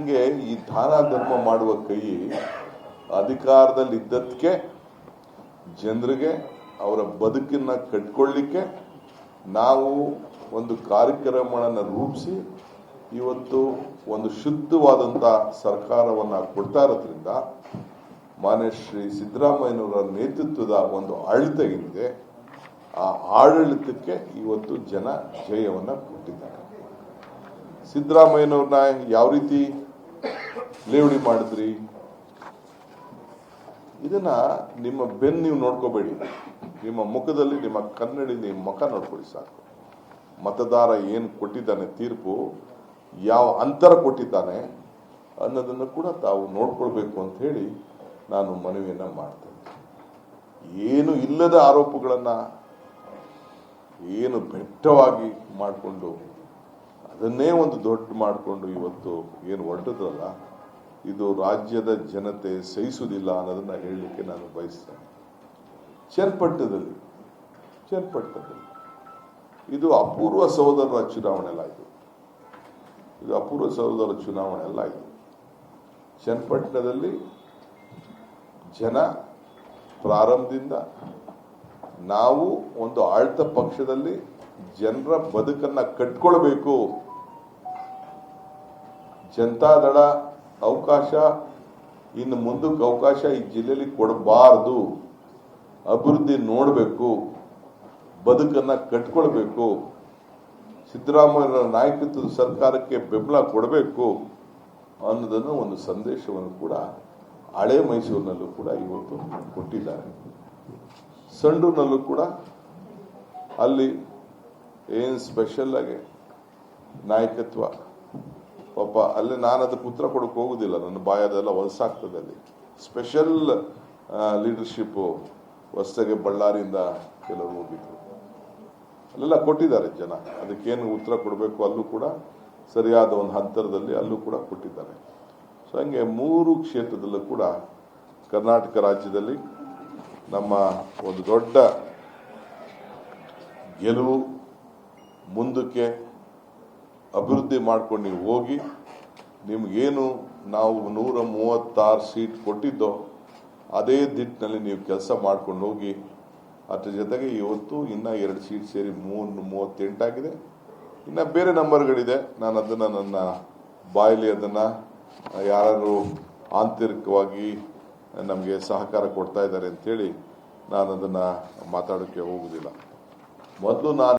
ಹಂಗೆ ಈ ದಾನ ಧರ್ಮ ಮಾಡುವ ಕೈ ಅಧಿಕಾರದಲ್ಲಿ ಇದ್ದದಕ್ಕೆ ಜನರಿಗೆ ಅವರ ಬದುಕನ್ನ ಕಟ್ಕೊಳ್ಳಿಕ್ಕೆ ನಾವು ಒಂದು ಕಾರ್ಯಕ್ರಮಗಳನ್ನು ರೂಪಿಸಿ ಇವತ್ತು ಒಂದು ಶುದ್ಧವಾದಂಥ ಸರ್ಕಾರವನ್ನು ಕೊಡ್ತಾ ಇರೋದ್ರಿಂದ ಮಾನ್ಯ ಶ್ರೀ ಸಿದ್ದರಾಮಯ್ಯನವರ ನೇತೃತ್ವದ ಒಂದು ಆಡಳಿತ ಏನಿದೆ, ಆ ಆಡಳಿತಕ್ಕೆ ಇವತ್ತು ಜನ ಜಯವನ್ನ ಕೊಟ್ಟಿದ್ದಾರೆ. ಸಿದ್ದರಾಮಯ್ಯನವ್ರನ್ನ ಯಾವ ರೀತಿ ಲೇವಡಿ ಮಾಡಿದ್ರಿ. ಇದನ್ನ ನಿಮ್ಮ ಬೆನ್ನು ನೀವು ನೋಡ್ಕೋಬೇಡಿ. ನಿಮ್ಮ ಮುಖದಲ್ಲಿ ನಿಮ್ಮ ಕನ್ನಡಿ ನಿಮ್ಮ ಮುಖ ನೋಡ್ಕೊಳ್ಳಿ ಸಾಕು. ಮತದಾರ ಏನು ಕೊಟ್ಟಿದ್ದಾನೆ ತೀರ್ಪು, ಯಾವ ಅಂತರ ಕೊಟ್ಟಿದ್ದಾನೆ ಅನ್ನೋದನ್ನು ಕೂಡ ತಾವು ನೋಡ್ಕೊಳ್ಬೇಕು ಅಂತ ಹೇಳಿ ನಾನು ಮನವಿಯನ್ನ ಮಾಡ್ತೇನೆ. ಏನು ಇಲ್ಲದ ಆರೋಪಗಳನ್ನ ಏನು ಬೆಟ್ಟವಾಗಿ ಮಾಡಿಕೊಂಡು ಅದನ್ನೇ ಒಂದು ದೊಡ್ಡ ಮಾಡಿಕೊಂಡು ಇವತ್ತು ಏನು ಹೊರಟದಲ್ಲ ಇದು ರಾಜ್ಯದ ಜನತೆ ಸಹಿಸುವುದಿಲ್ಲ ಅನ್ನೋದನ್ನ ಹೇಳಲಿಕ್ಕೆ ನಾನು ಬಯಸ್ತೇನೆ. ಚೇರ್ಪಟ್ಟದಲ್ಲಿ ಚೇರ್ಪಟ್ಟದಲ್ಲಿ. ಇದು ಅಪೂರ್ವ ಸಹೋದರರ ಚುನಾವಣೆ ಅಲ್ಲ ಇದು. ಅಪೂರ್ವ ಸಹೋದರರ ಚುನಾವಣೆ ಅಲ್ಲ ಇದು. ಚನ್ನಪಟ್ಟಣದಲ್ಲಿ ಜನ ಪ್ರಾರಂಭದಿಂದ ನಾವು ಒಂದು ಆಳ್ತ ಪಕ್ಷದಲ್ಲಿ ಜನರ ಬದುಕನ್ನ ಕಟ್ಕೊಳ್ಬೇಕು. ಜನತಾದಳ ಅವಕಾಶ, ಇನ್ನು ಮುಂದಕ್ಕೆ ಅವಕಾಶ ಈ ಜಿಲ್ಲೆಯಲ್ಲಿ ಕೊಡಬಾರದು. ಅಭಿವೃದ್ಧಿ ನೋಡಬೇಕು, ಬದುಕನ್ನ ಕಟ್ಕೊಳ್ಬೇಕು ಸಿದ್ದರಾಮಯ್ಯ ನಾಯಕತ್ವದ ಸರ್ಕಾರಕ್ಕೆ ಬೆಂಬಲ ಕೊಡಬೇಕು ಅನ್ನೋದನ್ನು ಒಂದು ಸಂದೇಶವನ್ನು ಕೂಡ ಹಳೆ ಮೈಸೂರಿನಲ್ಲೂ ಕೂಡ ಇವತ್ತು ಕೊಟ್ಟಿದ್ದಾರೆ. ಸಂಡೂರಿನಲ್ಲೂ ಕೂಡ ಅಲ್ಲಿ ಏನು ಸ್ಪೆಷಲ್ ಆಗಿ ನಾಯಕತ್ವ ಪಾಪ ಅಲ್ಲಿ ನಾನು ಅದಕ್ಕೆ ಉತ್ತರ ಕೊಡಕ್ಕೆ ಹೋಗುದಿಲ್ಲ. ನನ್ನ ಬಾಯದೆಲ್ಲ ಹೊಲಸಾಗ್ತದೆ ಅಲ್ಲಿ. ಸ್ಪೆಷಲ್ ಲೀಡರ್ಶಿಪ್ಪು ಹೊಸದಾಗಿ ಬಳ್ಳಾರಿಯಿಂದ ಕೆಲವರು ಹೋಗಿದ್ರು. ಅಲ್ಲೆಲ್ಲ ಕೊಟ್ಟಿದ್ದಾರೆ ಜನ. ಅದಕ್ಕೇನು ಉತ್ತರ ಕೊಡಬೇಕು ಅಲ್ಲೂ ಕೂಡ ಸರಿಯಾದ ಒಂದು ಹಂತರದಲ್ಲಿ ಅಲ್ಲೂ ಕೂಡ ಕೊಟ್ಟಿದ್ದಾರೆ. ಸೊ ಹಂಗೆ ಮೂರು ಕ್ಷೇತ್ರದಲ್ಲೂ ಕೂಡ ಕರ್ನಾಟಕ ರಾಜ್ಯದಲ್ಲಿ ನಮ್ಮ ಒಂದು ದೊಡ್ಡ ಗೆಲುವು ಮುಂದಕ್ಕೆ ಅಭಿವೃದ್ಧಿ ಮಾಡ್ಕೊಂಡು ನೀವು ಹೋಗಿ, ನಿಮ್ಗೇನು ನಾವು ನೂರ ಮೂವತ್ತಾರು ಸೀಟ್ ಕೊಟ್ಟಿದ್ದೋ, ಅದೇ ದಿಟ್ಟಿನಲ್ಲಿ ನೀವು ಕೆಲಸ ಮಾಡ್ಕೊಂಡು ಹೋಗಿ, ಅದ್ರ ಜೊತೆಗೆ ಇವತ್ತು ಇನ್ನ ಎರಡು ಸೀಟ್ ಸೇರಿ ಮೂರು ಮೂವತ್ತೆಂಟಾಗಿದೆ ಇನ್ನ ಬೇರೆ ನಂಬರ್ಗಳಿದೆ. ನಾನು ಅದನ್ನ ನನ್ನ ಬಾಯಲ್ಲಿ ಅದನ್ನ ಯಾರು ಆಂತರಿಕವಾಗಿ ನಮಗೆ ಸಹಕಾರ ಕೊಡ್ತಾ ಇದ್ದಾರೆ ಅಂತೇಳಿ ನಾನು ಅದನ್ನ ಮಾತಾಡೋಕ್ಕೆ ಹೋಗುದಿಲ್ಲ ಮೊದಲು ನಾನು